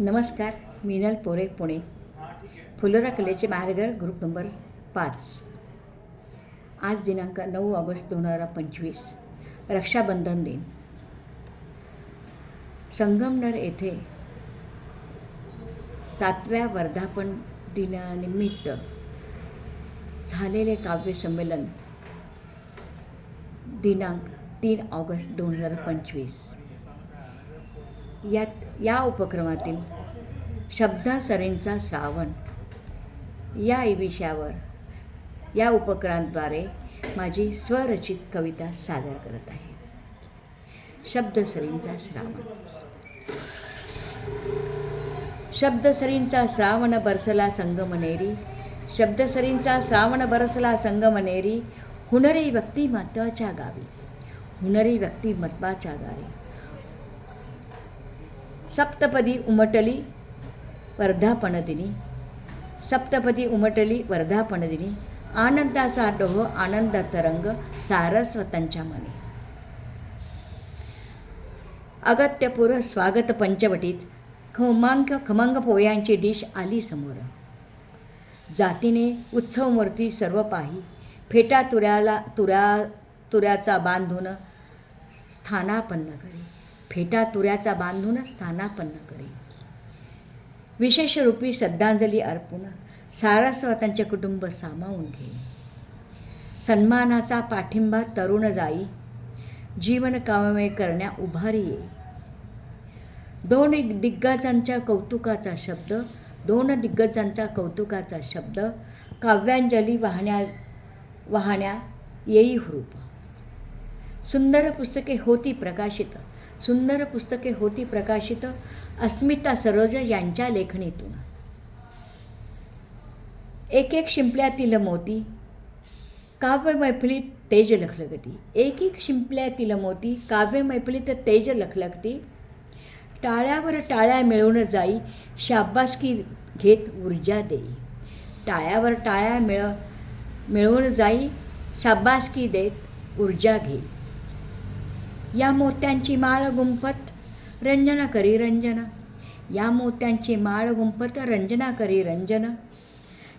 नमस्कार मीनल पोरे पुणे. फुलोरा कलेचे महारगर ग्रुप नंबर पाच. आज दिनांक नऊ ऑगस्ट दोन हजार पंचवीस रक्षाबंधन दिन. संगमनर येथे सातव्या वर्धापन दिनानिमित्त झालेले काव्य संमेलन दिनांक तीन ऑगस्ट दोन हजार पंचवीस. यात या उपक्रमातील शब्दासरींचा श्रावण या विषयावर या उपक्रमाद्वारे माझी स्वरचित कविता सादर करत आहे. शब्दसरींचा श्रावण. शब्दसरींचा श्रावण बरसला संगमनेरी शब्दसरींचा श्रावण बरसला संगमनेरी हुनरी व्यक्तिमत्वाच्या गावी हुनरी व्यक्तिमत्वाच्या गावी. सप्तपदी उमटली वर्धापणदिनी सप्तपदी उमटली वर्धापनदिनी आनंदाचा डोह आनंदात तरंग सारस्वतांच्या मने अगत्यपूर स्वागत पंचवटीत खमांक खमंग पोयांची डिश आली समोर जातीने उत्सवमूर्ती सर्व पाही फेटा तुऱ्याला तुऱ्या तुऱ्याचा बांधून स्थानापन्न करी फेटा तुऱ्याचा बांधून स्थानापन्न करी विशेष रूपी श्रद्धांजली अर्पून सारस्वतांचे कुटुंब सामावून घे सन्मानाचा पाठिंबा तरुण जाई जीवन कामे करण्या उभारी ये दोन दिग्गजांच्या कौतुकाचा शब्द दोन दिग्गजांचा कौतुकाचा शब्द काव्यांजली वाहण्या वाहण्या येई हुरूप सुंदर पुस्तके होती प्रकाशित. सुंदर पुस्तके होती प्रकाशित अस्मिता सरोज यांच्या लेखणीतून. एक एक शिंपल्यातील मोती काव्य मैफिलीत तेज लखलगती. एक एक शिंपल्यातील मोती काव्य मैफिलीत तेज लखलगती. टाळ्यावर टाळ्या मिळवून जाई शाबासकी घेत ऊर्जा देई. टाळ्यावर टाळ्या मिळ मिळवून जाई शाबासकी देत ऊर्जा घेई. या मोत्यांची माळ गुंफत रंजना करी रंजना. या मोत्यांची माळ गुंफत रंजना करी रंजन.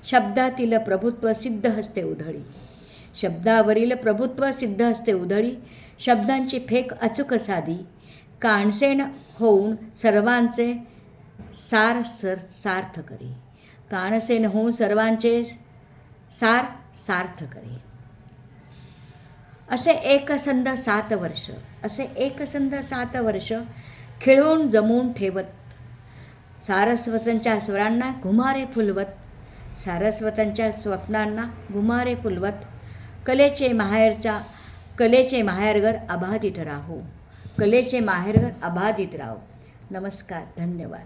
शब्दातील प्रभुत्व सिद्ध हस्ते उधळी. शब्दावरील प्रभुत्व सिद्ध हस्ते उधळी. शब्दांची फेक अचूक साधी. काणसेण होऊन सर्वांचे सार सर सार्थ करी. काणसेन होऊन सर्वांचे सार सार्थ करी. असे एकसंध सात वर्ष असे एकसंध सात वर्ष खिळवून जमवून ठेवत. सारस्वतांच्या स्वरांना घुमारे फुलवत सारस्वतांच्या स्वप्नांना घुमारे फुलवत कलेचे माहेरचा कलेचे माहेरघर अबाधित राहू कलेचे माहेरघर अबाधित राहू. नमस्कार धन्यवाद.